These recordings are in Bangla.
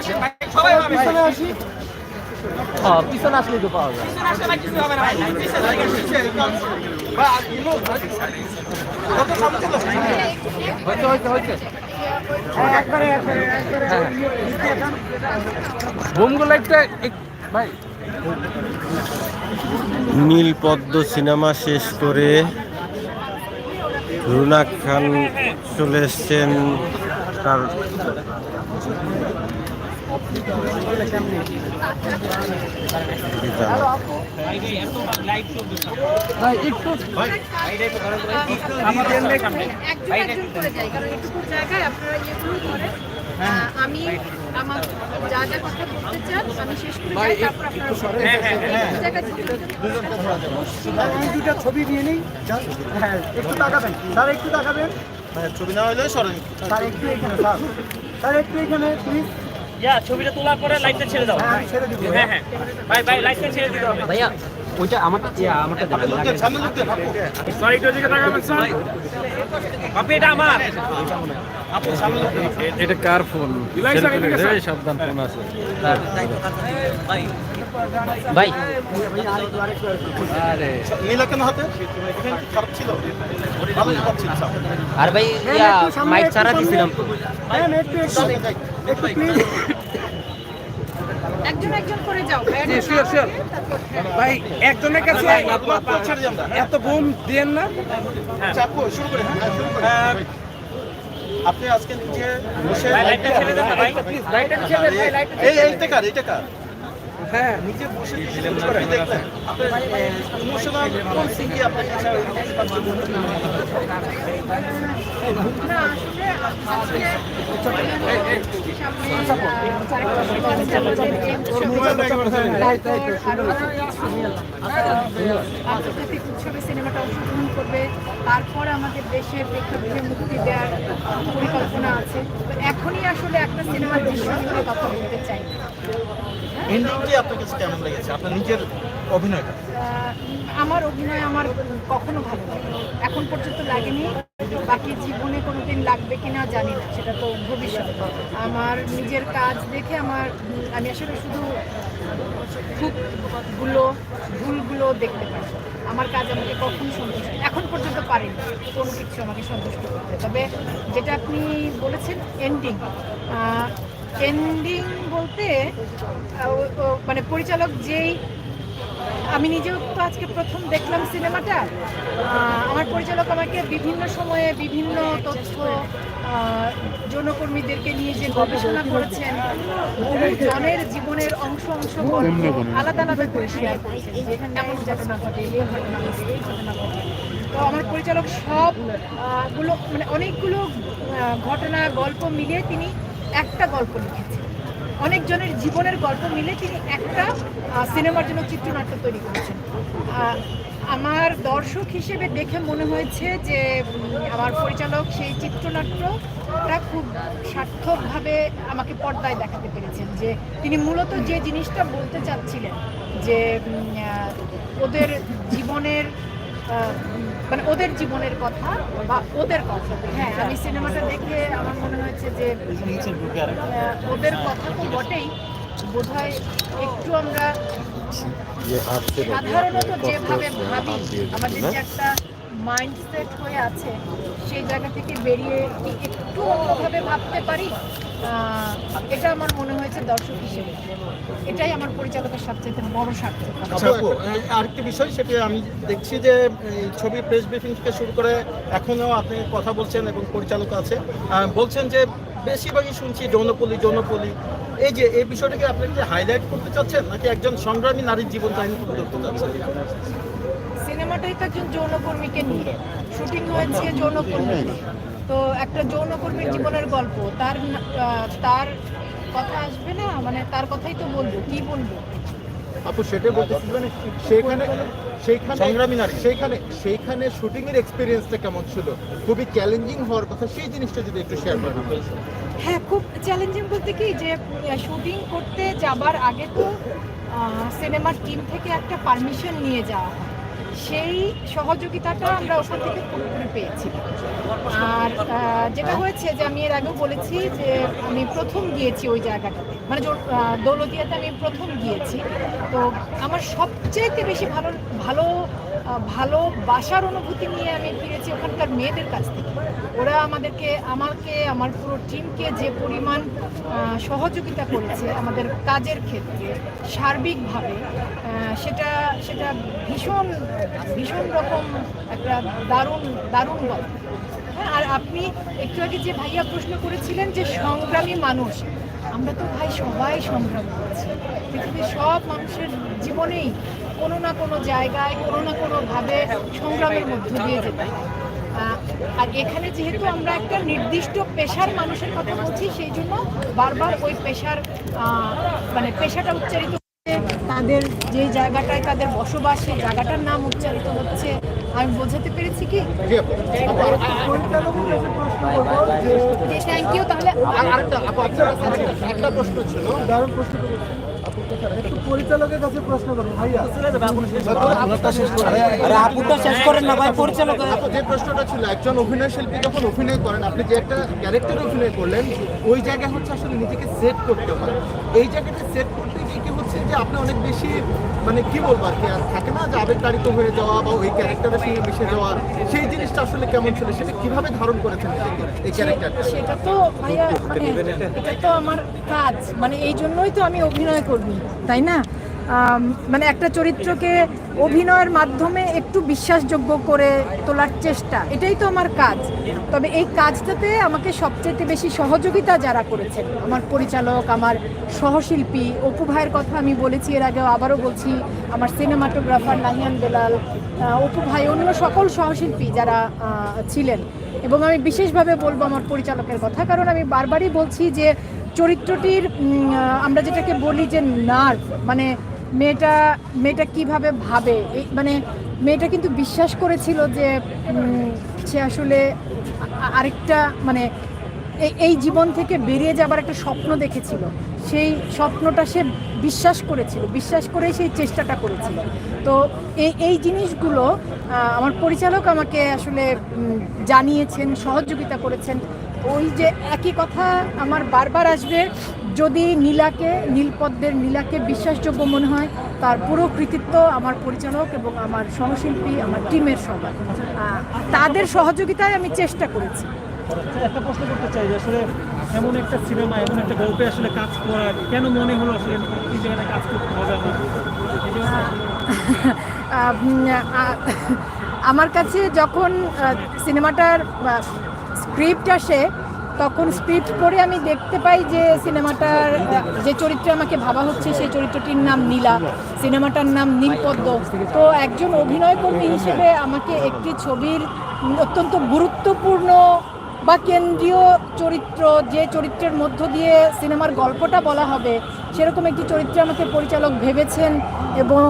পিছনে হ্যাঁ পিছনে আসলেই তো পাওয়া যায়। আসলে হয়েছে হয়েছে হয়েছে। বোমগুলো একটা ভাই। নীলপদ্ম সিনেমা শেষ করে রুনা খান চলে এসছেন তার আমি আমার যা যা কথা বলতে চান আমি শেষ করে তারপর আপনারা সরেন একটু জায়গায় আমি দুটা ছবি নিয়ে নিই হ্যাঁ একটু তাকাবেন। স্যার একটু তাকাবেন। ছবি না হলে সরেন। স্যার একটু এখানে স্যার। স্যার একটু এখানে প্লিজ। ইয়া ছবিটা তোলার পরে লাইটটা ছেড়ে দাও। হ্যাঁ ছেড়ে দিব। হ্যাঁ হ্যাঁ। ভাই ভাই লাইটটা ছেড়ে দিতে হবে। ভাইয়া ওইটা আমারটা ইয়া আমারটা দেবেন সামনে লোক সরি একটু দিকে তাকাবেন স্যার আপনি এটা আমার। এটা কার ফোন সাবধান ফোন আছে। ভাই নীলা কেন হাতে? খারাপ ছিল? আর ভাই ইয়া মাইক ছাড়া দিছিলাম তো। হ্যাঁ একটু একটু প্লিজ একজন একজন করে যাও শিওর শিওর ভাই একজনের কাছে এত বোম দেন না চাপো শুরু করে হ্যাঁ আপনি আজকে নিচে বসে লাইটটা ছেড়ে দেন ভাই লাইটটা ছেড়ে দেন ভাই লাইটটা এই এইটা কার এইটা কার হ্যাঁ নিচে বসে কিছু করে দেখলেন আপনার ইমোশনাল কোন সিনটি আপনার কাছে না আসলে আজকে আন্তর্জাতিক উৎসবে সিনেমাটা অংশগ্রহণ করবে তারপর আমাদের দেশের প্রেক্ষাগৃহে মুক্তি দেওয়ার পরিকল্পনা আছে এখনই আসলে একটা সিনেমার দৃশ্য কথা বলতে চাই এন্ডিংটি আপনার কাছে কেমন লেগেছে? আপনার নিজের অভিনয়টা? আমার অভিনয় আমার কখনো ভালো লাগে এখন পর্যন্ত লাগেনি। বাকি জীবনে কোনোদিন লাগবে কিনা জানি না, সেটা তো ভবিষ্যৎ আমার নিজের কাজ দেখে আমার, আমি আসলে শুধু খুবগুলো ভুলগুলো দেখতে পাই। আমার কাজ আমাকে কখনো সন্তুষ্ট, এখন পর্যন্ত পারেনি। কোনো কিছু আমাকে সন্তুষ্ট করতে। তবে যেটা আপনি বলেছেন এন্ডিং এন্ডিং বলতে মানে পরিচালক যেই আমি নিজেও তো আজকে প্রথম দেখলাম সিনেমাটা আমার পরিচালক আমাকে বিভিন্ন সময়ে বিভিন্ন তথ্য যৌনকর্মীদেরকে নিয়ে যে গবেষণা করেছেন জনের জীবনের অংশ অংশ আলাদা আলাদা করে শেয়ার করেছেন যে এমন ঘটনা ঘটে এই ঘটনা ঘটে এই ঘটনা ঘটে। তো আমার পরিচালক সবগুলো মানে অনেকগুলো ঘটনা গল্প মিলিয়ে তিনি একটা গল্প লিখেছেন অনেকজনের জীবনের গল্প মিলে তিনি একটা সিনেমার জন্য চিত্রনাট্য তৈরি করেছেন। আমার দর্শক হিসেবে দেখে মনে হয়েছে যে আমার পরিচালক সেই চিত্রনাট্যটা খুব সার্থকভাবে আমাকে পর্দায় দেখাতে পেরেছেন যে, তিনি মূলত যে জিনিসটা বলতে চাচ্ছিলেন যে ওদের জীবনের মানে ওদের জীবনের কথা বা ওদের কথা। হ্যাঁ আমি সিনেমাটা দেখে আমার মনে হয়েছে যে ওদের কথা তো বটেই। বোধ একটু আমরা সাধারণত যেভাবে ভাবি, আমাদের যে একটা মাইন্ডসেট হয়ে আছে সেই জায়গা থেকে বেরিয়ে একটু অন্যভাবে ভাবতে পারি এটা আমার মনে হয়েছে দর্শক হিসেবে। এটাই আমার পরিচালকের সবচেয়ে বড় সার্থক। আচ্ছা আরেকটি বিষয় সেটি আমি দেখছি যে ছবি প্রেস ব্রিফিং থেকে শুরু করে এখনও আপনি কথা বলছেন এবং পরিচালক আছে। বলছেন যে, বেশিরভাগই শুনছি যৌনপল্লী যৌনপল্লী এই যে, এই বিষয়টাকে আপনি কি হাইলাইট করতে চাচ্ছেন নাকি একজন সংগ্রামী নারীর জীবন কাহিনী তুলে ধরতে চাচ্ছেন? সিনেমাটাই তো একজন যৌনকর্মীকে নিয়ে। শুটিং হয়েছে যৌনকর্মী তো একটা যৌনকর্মীর জীবনের গল্প তার তার কথা আসবে না? মানে তার কথাই তো বলব কি বলব? আপু সেটাই বলতেছি মানে সেখানে সেইখানে সংগ্রামী নারী। সেইখানে সেইখানে শুটিং এর এক্সপিরিয়েন্সটা কেমন ছিল? খুবই চ্যালেঞ্জিং হওয়ার কথা সেই জিনিসটা যদি একটু শেয়ার করেন। হ্যাঁ খুব চ্যালেঞ্জিং বলতে কি যে শুটিং করতে যাবার আগে তো সিনেমার টিম থেকে একটা পারমিশন নিয়ে যাওয়া হয়। সেই সহযোগিতাটা আমরা ওখান থেকে পুরোপুরি পেয়েছি। আর যেটা হয়েছে যে আমি এর আগেও বলেছি যে আমি প্রথম গিয়েছি ওই জায়গাটাতে। মানে দৌলতিয়াতে আমি প্রথম গিয়েছি। তো আমার সবচেয়ে বেশি ভালো ভালো ভালোবাসার অনুভূতি নিয়ে আমি ফিরেছি ওখানকার মেয়েদের কাছ থেকে। ওরা আমাদেরকে, আমাকে, আমার পুরো টিমকে যে পরিমাণ সহযোগিতা করেছে আমাদের কাজের ক্ষেত্রে, সার্বিকভাবে সেটা সেটা ভীষণ ভীষণ রকম একটা দারুণ দারুণ গল্প। হ্যাঁ আর আপনি একটু আগে যে ভাইয়া প্রশ্ন করেছিলেন যে সংগ্রামী মানুষ, আমরা তো ভাই সবাই সংগ্রাম করছি পৃথিবীর সব মানুষের জীবনেই কোনো না কোনো জায়গায় কোনো না কোনোভাবে সংগ্রামের মধ্য দিয়ে যেতে হয়। আর এখানে যেহেতু আমরা একটা নির্দিষ্ট পেশার মানুষের কথা বলছি সেই জন্য বারবার ওই পেশার আহ, মানে পেশাটা উচ্চারিত হচ্ছে তাদের যে জায়গাটায় তাদের বসবাস সেই জায়গাটার নাম উচ্চারিত হচ্ছে। আমি বোঝাতে পেরেছি কি? জি আপু। আপু, আর- পরিচালকের কাছে প্রশ্ন করব যে থ্যাংক ইউ তাহলে একটা প্রশ্ন ছিল। পরিচালকের কাছে প্রশ্ন করব ভাইয়া। আরে আপুটা শেষ করেন না ভাই পরিচালক যে প্রশ্নটা ছিল একজন অভিনয় শিল্পী যখন অভিনয় করেন আপনি যে একটা ক্যারেক্টার অভিনয় করলেন ওই জায়গা হচ্ছে আসলে নিজেকে সেট করতে হয়। এই জায়গাটা সেট করতে গিয়ে কি হচ্ছে যে আপনি অনেক বেশি মানে কি বলব আর কি, আর থাকে না যে আবেগতাড়িত হয়ে যাওয়া বা ওই ক্যারেক্টারের সঙ্গে মিশে যাওয়া, সেই জিনিসটা আসলে কেমন ছিল? সেটা কীভাবে ধারণ করেছেন এই ক্যারেক্টারটা সেটা তো ভাইয়া মানে এটা তো আমার কাজ। মানে এই জন্যই তো আমি অভিনয় করবি, তাই না? মানে একটা চরিত্রকে অভিনয়ের মাধ্যমে একটু বিশ্বাসযোগ্য করে তোলার চেষ্টা, এটাই তো আমার কাজ। তবে এই কাজটাতে আমাকে সবচেয়ে বেশি সহযোগিতা যারা করেছেন, আমার পরিচালক, আমার সহশিল্পী, অপু ভাইয়ের কথা আমি বলেছি, এর আগেও আবারও বলছি, আমার সিনেমাটোগ্রাফার নাহিয়ান বেলাল অপু ভাই অন্য সকল সহশিল্পী যারা ছিলেন। এবং আমি বিশেষভাবে বলব আমার পরিচালকের কথা, কারণ আমি বারবারই বলছি যে চরিত্রটির আমরা যেটাকে বলি যে নার্ভ মানে মেয়েটা মেয়েটা কীভাবে ভাবে? মানে মেয়েটা কিন্তু বিশ্বাস করেছিল যে সে আসলে আরেকটা মানে এই জীবন থেকে বেরিয়ে যাবার একটা স্বপ্ন দেখেছিল। সেই স্বপ্নটা সে বিশ্বাস করেছিল। বিশ্বাস করেই সেই চেষ্টাটা করেছিল। তো এই এই জিনিসগুলো আমার পরিচালক আমাকে আসলে জানিয়েছেন, সহযোগিতা করেছেন। ওই যে একই কথা আমার বারবার আসবে যদি নীলাকে নীলপদ্মের নীলাকে বিশ্বাসযোগ্য মনে হয় তার পুরো কৃতিত্ব আমার পরিচালক এবং আমার সহশিল্পী আমার টিমের সবার। তাদের সহযোগিতায় আমি চেষ্টা করেছি। একটা প্রশ্ন করতে চাই যে আসলে এমন একটা সিনেমা এমন একটা গল্পে আসলে কাজ করার কেন মনে হলো আসলে এই কাজ করতে হবে আমার? কাছে যখন সিনেমাটার স্ক্রিপ্ট আসে তখন স্ক্রিপ্ট পড়ে আমি দেখতে পাই যে সিনেমাটার, যে চরিত্রে আমাকে ভাবা হচ্ছে, সেই চরিত্রটির নাম নীলা। সিনেমাটার নাম নীলপদ্ম। তো একজন অভিনয়কর্মী হিসেবে আমাকে একটি ছবির অত্যন্ত গুরুত্বপূর্ণ বা কেন্দ্রীয় চরিত্র, যে চরিত্রের মধ্য দিয়ে সিনেমার গল্পটা বলা হবে, সেরকম একটি চরিত্রে আমাকে পরিচালক ভেবেছেন এবং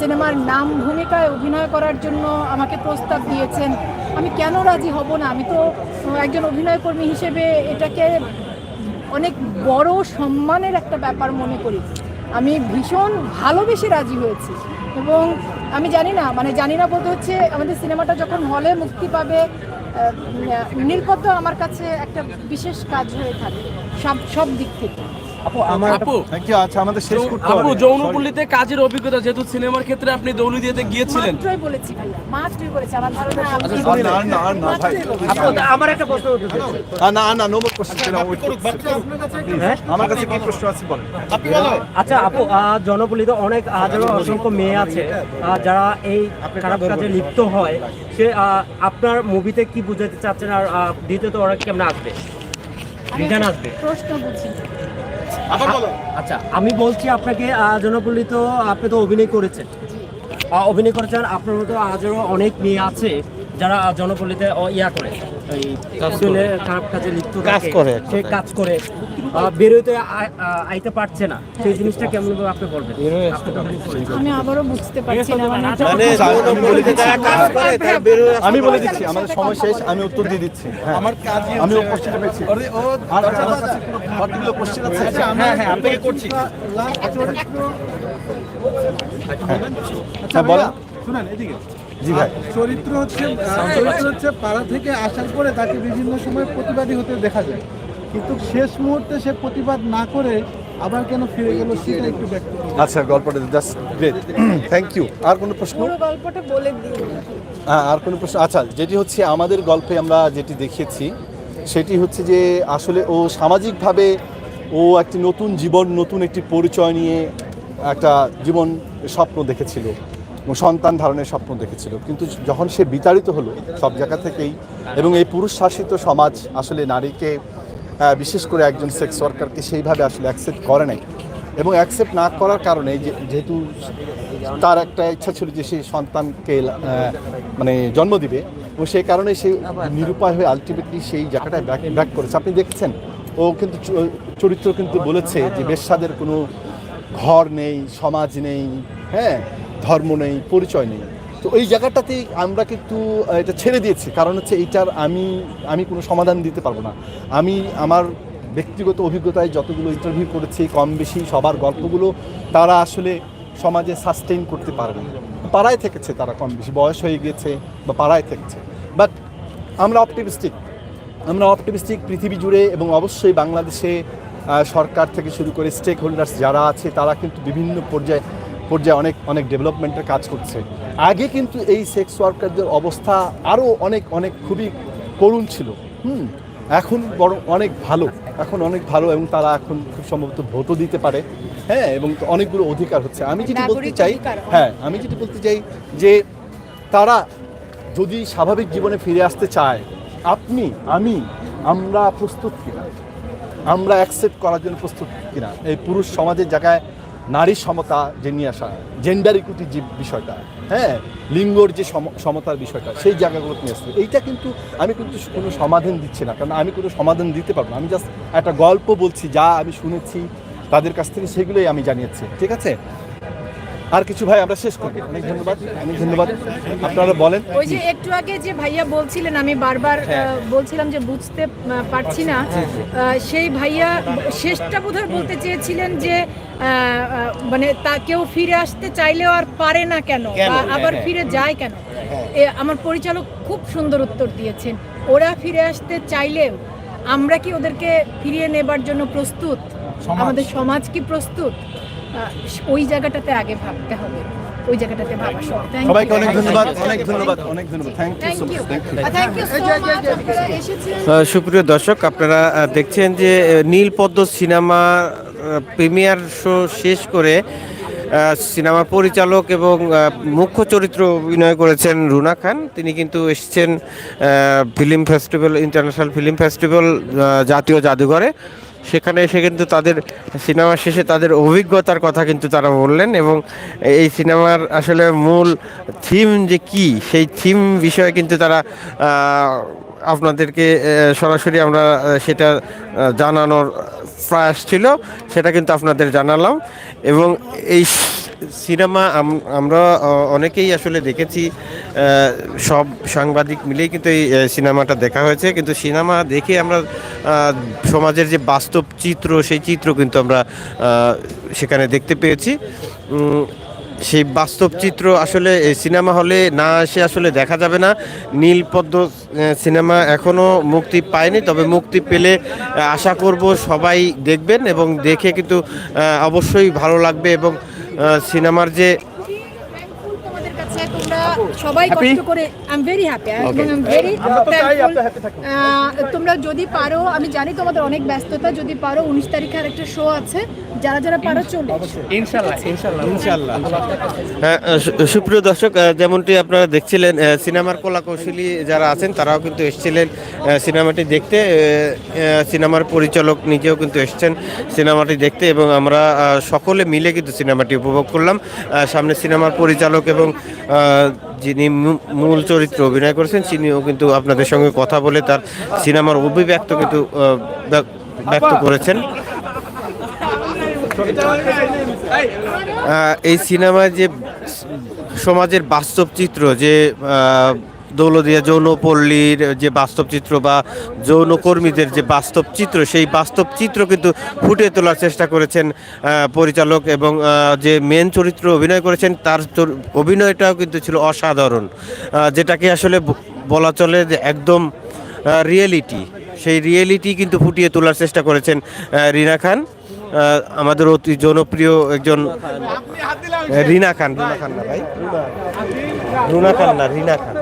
সিনেমার নাম, ভূমিকায় অভিনয় করার জন্য আমাকে প্রস্তাব দিয়েছেন। আমি কেন রাজি হব না? আমি তো একজন অভিনয়কর্মী হিসেবে এটাকে অনেক বড় সম্মানের একটা ব্যাপার মনে করি। আমি ভীষণ ভালোবেসে রাজি হয়েছি এবং আমি জানি না মানে জানি না বলতে হচ্ছে আমাদের সিনেমাটা যখন হলে মুক্তি পাবে নীলপদ্ম আমার কাছে একটা বিশেষ কাজ হয়ে থাকে, সব সব দিক থেকে। আপু আচ্ছা আমাদের শেষ করতে আপু যৌনপল্লীতে কাজের অভিজ্ঞতা যেহেতু সিনেমার ক্ষেত্রে আপনি দৌলদিয়াতে গিয়েছিলেন। বলেছি মাত্রই বলেছি আমার ধারণা আপনি আচ্ছা। না, না, না, ভাই। আপু আমার একটা প্রশ্ন করতে না না নো মোর কোশ্চেন আমার কাছে কি প্রশ্ন আছে বলেন। আপনি বলো। আচ্ছা আপু জনপল্লীতে অনেক হাজারো অসংখ্য মেয়ে আছে যারা এই খারাপ কাজে লিপ্ত হয় সে আহ, আপনার মুভিতে কি বুঝাতে চাচ্ছেন আর দ্বিতীয়ত ওরা কেমন আসবে? রিটার্ন আসবে। প্রশ্ন বুঝি। আবার বলো আচ্ছা আমি বলছি আপনাকে জনপল্লী তো আপনি তো অভিনয় করেছেন। অভিনয় করেছেন আপনার মতো আজও অনেক মেয়ে আছে। যারা জনপল্লীতে ইয়া করে এই খারাপ কাজে লিপ্ত কাজ করে। সে কাজ করে বেরোতে আইতে পারছে না সেই জিনিসটা কেমন ভাবে আপনি বলবেন। আমি আবারও বুঝতে পারছি না মানে আমি বলে দিচ্ছি আমাদের সময় শেষ আমি উত্তর দিয়ে দিচ্ছি আমার কাজ আমি ও কোশ্চেনটা পেয়েছি আর আমার কাছে কোনো আছে হ্যাঁ হ্যাঁ আপনাকে করছি হ্যাঁ বলেন শুনেন এদিকে জি ভাই। চরিত্র হচ্ছে চরিত্র হচ্ছে পাড়া থেকে আসার পরে তাকে বিভিন্ন সময় প্রতিবাদী হতে দেখা যায়। কিন্তু শেষ মুহূর্তে সে প্রতিবাদ না করে আবার কেন ফিরে গেল সেটা একটু ব্যক্ত আচ্ছা গল্পটা জাস্ট গ্রেট থ্যাংক ইউ আর কোনো প্রশ্ন? গল্পটা বলে হ্যাঁ আর কোনো প্রশ্ন? আচ্ছা যেটি হচ্ছে আমাদের গল্পে আমরা যেটি দেখিয়েছি সেটি হচ্ছে যে আসলে ও সামাজিকভাবে ও একটি নতুন জীবন নতুন একটি পরিচয় নিয়ে একটা জীবন স্বপ্ন দেখেছিল। সন্তান ধারণের স্বপ্ন দেখেছিল। কিন্তু যখন সে বিতাড়িত হলো সব জায়গা থেকেই এবং এই পুরুষ শাসিত সমাজ আসলে নারীকে বিশেষ করে একজন সেক্স ওয়ার্কারকে সেইভাবে আসলে অ্যাকসেপ্ট করে নাই এবং অ্যাকসেপ্ট না করার কারণে যেহেতু তার একটা ইচ্ছা ছিল যে সে সন্তানকে মানে জন্ম দিবে এবং সেই কারণে সে নিরুপায় হয়ে আলটিমেটলি সেই জায়গাটায় ব্যাক ব্যাক করেছে। আপনি দেখছেন? ও কিন্তু চরিত্র কিন্তু বলেছে যে বেশ্যাদের কোনো ঘর নেই, সমাজ নেই হ্যাঁ? ধর্ম নেই, পরিচয় নেই। তো এই জায়গাটাতেই আমরা কিন্তু এটা ছেড়ে দিয়েছি। কারণ হচ্ছে এইটার আমি আমি কোনো সমাধান দিতে পারব না। আমি আমার ব্যক্তিগত অভিজ্ঞতায় যতগুলো ইন্টারভিউ করেছি, কম বেশি সবার গল্পগুলো তারা আসলে সমাজে সাস্টেইন করতে পারে না। পাড়ায় থেকেছে তারা কম বেশি, বয়স হয়ে গিয়েছে বা পাড়ায় থেকেছে। বাট আমরা অপটিমিস্টিক আমরা অপটিমিস্টিক পৃথিবী জুড়ে এবং অবশ্যই বাংলাদেশে সরকার থেকে শুরু করে স্টেক হোল্ডার্স যারা আছে, তারা কিন্তু বিভিন্ন পর্যায়ে পর্যায়ে অনেক অনেক ডেভেলপমেন্টের কাজ করছে। আগে কিন্তু এই সেক্স ওয়ার্কারদের অবস্থা আরও অনেক অনেক খুবই করুণ ছিল। হুম এখন বরং অনেক ভালো এখন অনেক ভালো এবং তারা এখন খুব সম্ভবত ভোটও দিতে পারে। হ্যাঁ এবং অনেকগুলো অধিকার হচ্ছে। আমি যেটি বলতে চাই হ্যাঁ আমি যেটি বলতে চাই যে তারা যদি স্বাভাবিক জীবনে ফিরে আসতে চায় আপনি আমি আমরা প্রস্তুত কিনা? আমরা অ্যাকসেপ্ট করার জন্য প্রস্তুত কিনা? এই পুরুষ সমাজের জায়গায় নারী সমতা যে নিয়ে আসা জেন্ডার ইকুইটি যে বিষয়টা হ্যাঁ? লিঙ্গর যে সম- সমতার বিষয়টা, সেই জায়গাগুলো নিয়ে আসতে এইটা কিন্তু আমি কিন্তু কোনো সমাধান দিচ্ছি না, কারণ আমি কোনো সমাধান দিতে পারব না। আমি জাস্ট একটা গল্প বলছি, যা আমি শুনেছি, তাদের কাছ থেকে সেগুলোই আমি জানিয়েছি, ঠিক আছে? আর কিছু ভাই আমরা শেষ করব অনেক ধন্যবাদ। অনেক ধন্যবাদ। আপনারা বলেন। ওই যে একটু আগে যে ভাইয়া বলছিলেন আমি বারবার আহ, বলছিলাম যে বুঝতে পারছি না। সেই ভাইয়া শেষটা বোধহয় বলতে চেয়েছিলেন যে মানে তা কেউ ফিরে আসতে চাইলেও আর পারে না কেন? বা আবার ফিরে যায় কেন? আমার পরিচালক খুব সুন্দর উত্তর দিয়েছেন। ওরা ফিরে আসতে চাইলেও আমরা কি ওদেরকে ফিরিয়ে নেবার জন্য প্রস্তুত? আমাদের সমাজ কি প্রস্তুত? ওই জায়গাটাতে আগে ভাবতে হবে। ওই জায়গাটাতে ভাবা. সবাইকে অনেক ধন্যবাদ অনেক ধন্যবাদ অনেক ধন্যবাদ। Thank you so much thank you thank you so much এসেছেন। সুপ্রিয় দর্শক আপনারা দেখছেন যে আহ, নীলপদ্ম সিনেমা প্রিমিয়ার শো শেষ করে সিনেমা পরিচালক এবং মুখ্য চরিত্র অভিনয় করেছেন রুনা খান। তিনি কিন্তু এসেছেন film festival international film festival জাতীয় জাদুঘরে। সেখানে এসে কিন্তু তাদের সিনেমা শেষে তাদের অভিজ্ঞতার কথা কিন্তু তারা বললেন এবং এই সিনেমার আসলে মূল থিম যে কি, সেই থিম বিষয়ে কিন্তু তারা আপনাদেরকে সরাসরি আমরা সেটা জানানোর প্রয়াস ছিল, সেটা কিন্তু আপনাদের জানালাম। এবং এই সিনেমা আমরা অনেকেই আসলে দেখেছি সব সাংবাদিক মিলেই কিন্তু এই সিনেমাটা দেখা হয়েছে। কিন্তু সিনেমা দেখে আমরা সমাজের যে বাস্তব চিত্র, সেই চিত্র কিন্তু আমরা সেখানে দেখতে পেয়েছি। সেই বাস্তব চিত্র আসলে সিনেমা হলে না এসে আসলে দেখা যাবে না। নীলপদ্ম সিনেমা এখনও মুক্তি পায়নি, তবে মুক্তি পেলে আশা করব সবাই দেখবেন এবং দেখে কিন্তু অবশ্যই ভালো লাগবে এবং সিনেমার যে তোমরা সবাই কষ্ট করে আই এম ভেরি হ্যাপি এবং আই এম ভেরি তোমরা যদি পারো আমি জানি তোমাদের অনেক ব্যস্ততা যদি পারো উনিশ তারিখে আর একটা শো আছে যারা যারা পারো চলে এসো। হ্যাঁ সুপ্রিয় দর্শক যেমনটি আপনারা দেখছিলেন সিনেমার কলাকৌশলী যারা আছেন তারাও কিন্তু এসেছিলেন সিনেমাটি দেখতে সিনেমার পরিচালক নিজেও কিন্তু এসেছেন সিনেমাটি দেখতে এবং আমরা সকলে মিলে কিন্তু সিনেমাটি উপভোগ করলাম। সামনে সিনেমার পরিচালক এবং যিনি মূল চরিত্র অভিনয় করেছেন, তিনিও কিন্তু আপনাদের সঙ্গে কথা বলে তার সিনেমার অভিব্যক্ত কিন্তু ব্যক্ত করেছেন। এই সিনেমায় যে সমাজের বাস্তব চিত্র, যে দৌলদিয়া যৌনপল্লীর যে বাস্তব চিত্র বা যৌনকর্মীদের যে বাস্তব চিত্র, সেই বাস্তব চিত্র কিন্তু ফুটিয়ে তোলার চেষ্টা করেছেন পরিচালক এবং যে মেন চরিত্র অভিনয় করেছেন, তার অভিনয়টাও কিন্তু ছিল অসাধারণ। যেটাকে আসলে বলা চলে যে একদম রিয়েলিটি সেই রিয়েলিটি কিন্তু ফুটিয়ে তোলার চেষ্টা করেছেন রিনা খান। আমাদের অতি জনপ্রিয় একজন রিনা খান, রুনা খান না ভাই? রুনা খান না, রিনা খান।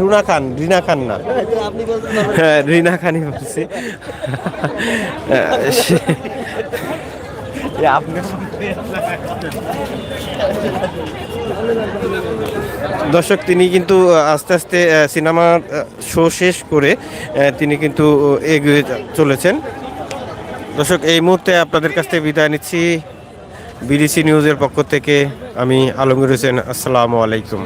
রুনা খান, রিনা খান না। হ্যাঁ রিনা খানই বলছি। দর্শক, তিনি কিন্তু আস্তে আস্তে সিনেমার শো শেষ করে তিনি কিন্তু এগিয়ে চলেছেন। দর্শক, এই মুহূর্তে আপনাদের কাছ থেকে বিদায় নিচ্ছি। বিডিসি নিউজের পক্ষ থেকে আমি আলমগীর হোসেন, আসসালামু আলাইকুম।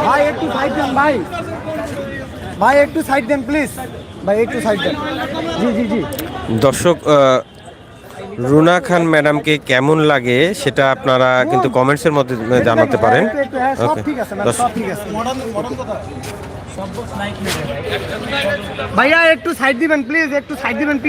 ভাই একটু সাইড দেন ভাই ভাই একটু সাইড দেন প্লিজ ভাই একটু সাইড দেন জি জি জি দর্শক রুনা খান ম্যাডামকে কেমন লাগে সেটা আপনারা কিন্তু কমেন্টসের মধ্যে জানাতে পারেন। একটু, একটু, ভাইয়া একটু সাইড দিবেন প্লিজ একটু সাইড দিবেন